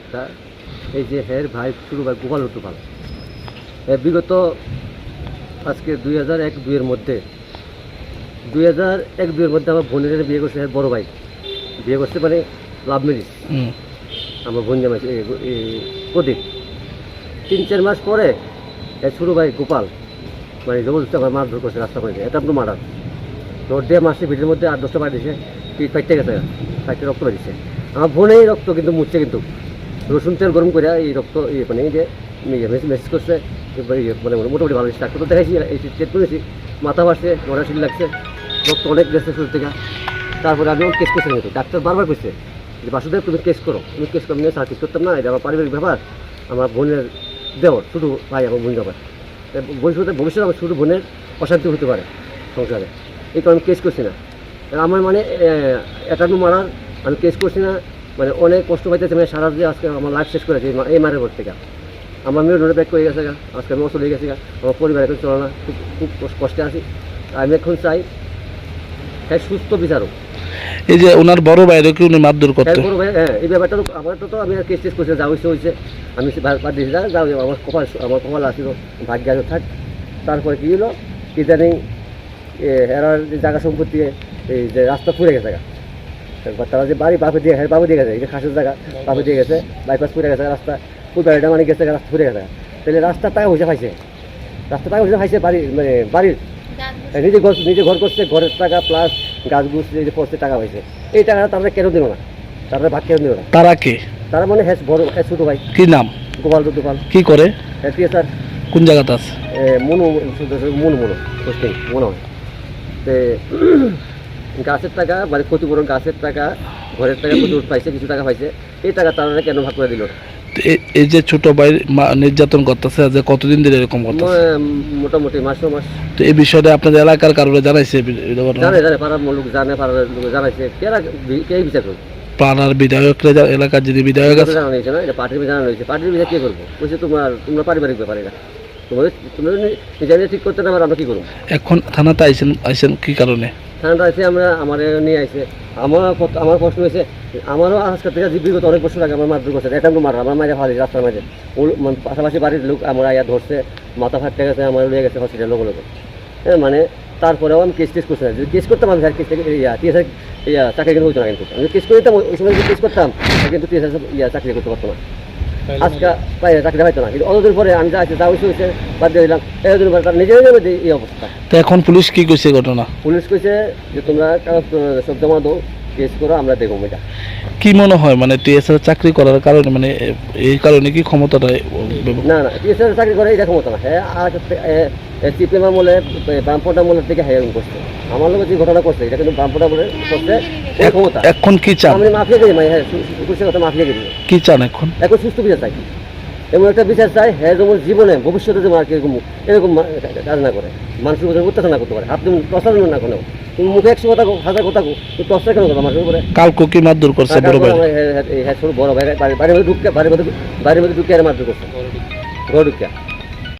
একটা। এই যে হের ভাই শুরু ভাই গোপাল এ বিগত আজকে দুই হাজার এক দুইয়ের মধ্যে। দুই হাজার এক দুইয়ের মধ্যে আমার বোনের বিয়ে করছে হের বড় ভাই। বিয়ে করছে মানে লাভ ম্যারেজ আমার বোন জামাই প্রদীপ। তিন চার মাস পরে এর ছোটো ভাই গোপাল মানে জবরদস্তি আমার মারধর করছে রাস্তা করে এটা আপনার মারার। তো দেড় মাসের ভিড়ের মধ্যে আট দশটা বাড়ি দিয়েছে। পিঠ ফাইটে গেছে ফাইটে রক্ত বেরিয়েছে। আমার বোনেই রক্ত কিন্তু মুছছে কিন্তু। রসুন তেল গরম করে এই রক্ত মানে যে মেসেজ করছে মানে মোটামুটি ভালো ডাক্তার তো দেখাইছি, এই চেক করেছি, মাথা বাড়ছে মরা শিল লাগছে, রক্ত অনেক গেছে শুরু থেকে। তারপরে আমি কেস করছি কিন্তু। ডাক্তার বারবার করছে যে, বাসুদেব, তুমি কেস করো। তুমি কেস করো আমি স্যার কেস করতাম না, এটা আমার পারিবারিক ব্যাপার। আমার বোনের দেওয়ার, শুধু ভাই আমার বোন ব্যাপার ভবিষ্যতে ভবিষ্যতে আমার শুধু বোনের অশান্তি হতে পারে সংসারে। এই কারণে আমি কেস করছি না। আমার মানে অ্যাটাকু মারার, আমি কেস করছি না। মানে অনেক কষ্ট পাইতেছে মানে সারা দিয়ে আজকে আমার লাইফ শেষ করেছে এই মারের পর থেকে। আমার মেয়ে ধরে ব্যাক করে গেছে গা আজকে আমি অসুখ হয়ে গেছে গা আমার পরিবার এখন চলে না খুব খুব কষ্টে আছি। আমি এখন চাই তাই সুস্থ বিচারক। এই যে ওনার বড় ভাইরে কি উনি মারধর করতো? হ্যাঁ, বড় ভাই, হ্যাঁ, এই ব্যাপারটা তো আমার তো আমি কেস টেস করছি যা হয়েছে হয়েছে আমি বাদ দিয়েছি যা যাও আমার কপাল আমার কপাল আসছিল ভাগ্য আছে থাক। তারপরে কী হলো কি জানি এ, এরার যে জায়গা সম্পত্তি এই যে রাস্তা ফুরে গেছে এবার তারা যে বাড়ি বাপে দিয়ে গেছে বাবু দিয়ে গেছে যে খাসের জায়গা বাপে দিয়ে গেছে বাইপাস ফুরে গেছে রাস্তা ওই বাড়িটা মানে গেছে রাস্তা ফুরে গেছে। তাহলে রাস্তার টাকা পয়সা পাইছে। রাস্তার টাকা পয়সা পাইছে বাড়ি মানে বাড়ির। নিজে ঘর নিজে ঘর করছে ঘরের টাকা প্লাস গাছ গুছ যে পড়ছে টাকা পাইছে। এই টাকাটা তারা কেন দিল না? তারা ভাগ কেন দিল না? তারা কে? তারা মানে হ্যাঁ বড় হ্যাঁ ছোটো ভাই। কি নাম? গোপাল দুপাল কি করে? হ্যাঁ ঠিক স্যার। কোন জায়গাতে আছে? মনু মনু মনু মনে হয় তে গাছের টাকা মানে ক্ষতিপূরণ গাছের টাকা ঘরের টাকা প্রচুর পাইছে কিছু টাকা পাইছে। এই টাকা তারা কেন ভাগ করে দিল? এই যে ছোট ভাই নির্যাতন করতেছে যে কতদিন ধরে এরকম করতেছে? মোটামুটি মাসে মাস। তো এই বিষয়টা আপনাদের এলাকার কারণে জানাইছে? জানে জানে পাড়ার লোক জানে পাড়ার লোক জানাইছে। কেরা কে বিচার করবে? পাড়ার বিধায়করা এলাকার যদি বিধায়ক আছে জানা হয়েছে না এটা পার্টির জানানো হয়েছে পার্টির বিষয়ে কে করব? বলছে তোমার তোমরা পারিবারিক ব্যাপার এটা। তোমাদের তোমরা যদি নিজে নিজে ঠিক করতে না আমরা কি করব? এখন থানাতে আইছেন আইছেন কি কারণে? ঠান্ডা আছে আমরা আমার নিয়ে আইছে। আমার আমার প্রশ্ন হয়েছে, আমারও আজকে থেকে বিগত অনেক বছর আগে আমার মারধর করছে এটা মার আমার মাঝে ফালি রাস্তার মাঝে। ওর- মানে পাশাপাশি বাড়ির লোক আমরা ইয়া ধরছে, মাথা ফাটতে গেছে, আমার লিয়ে গেছে হসপিটাল লোক হ্যাঁ মানে তারপরেও আমি কেস টেস করছি না। যদি কেস করতাম আমি স্যার কেস থেকে, ইয়া টিএসআর ইয়া, চাকরি কিন্তু হইতো না কিন্তু। আমি কেস করে দিতাম, ওই সময় কেস করতাম কিন্তু টিএসআর ইয়া, চাকরি করতে পারতো না। আজকে পাই চাকরি পাইতো না কিন্তু অতদিন পরে আমি যা আছে যা হয়েছে হয়েছে বাদ দিয়ে দিলাম। এতদিন পরে তার নিজের যাবে এই অবস্থা। তো এখন পুলিশ কি কইছে ঘটনা? পুলিশ কইছে যে তোমরা কাগজ সব জমা দাও কেস করো আমরা দেখো এটা। কি মনে হয় মানে টিএসআর চাকরি করার কারণে মানে এই কারণে কি ক্ষমতাটা না না টিএসআর চাকরি করে এটা ক্ষমতা না। হ্যাঁ আর সিপিএম আমলে বামপট আমলের থেকে হ্যাঁ করছে। আমার লোক যে ঘটনা করছে এটা কিন্তু বামপট আমলে করছে ক্ষমতা। এখন কি চান? আমি মাফিয়া গেছি মানে হ্যাঁ কথা মাফিয়া গেছি কি চান এখন? এখন সুস্থ বিচার চাই। এমন একটা বিচার চাই হ্যাঁ যেমন জীবনে ভবিষ্যতে যেমন আর কি এরকম এরকম কাজ না করে মানুষের উপরে অত্যাচার না করতে পারে। আপনি প্রচারণ না কোনো তুমি মুখে একশো কথা হাজার কথা তুমি টর্চার কেন করো মানুষের উপরে? কালকে কি মারধর করছে বড় ভাই। হ্যাঁ ছোট বড় ভাই বাড়ির মধ্যে ঢুকে বাড়ির মধ্যে বাড়ির মধ্যে ঢুকে আর মারধর করছে ঘর ঢুকে।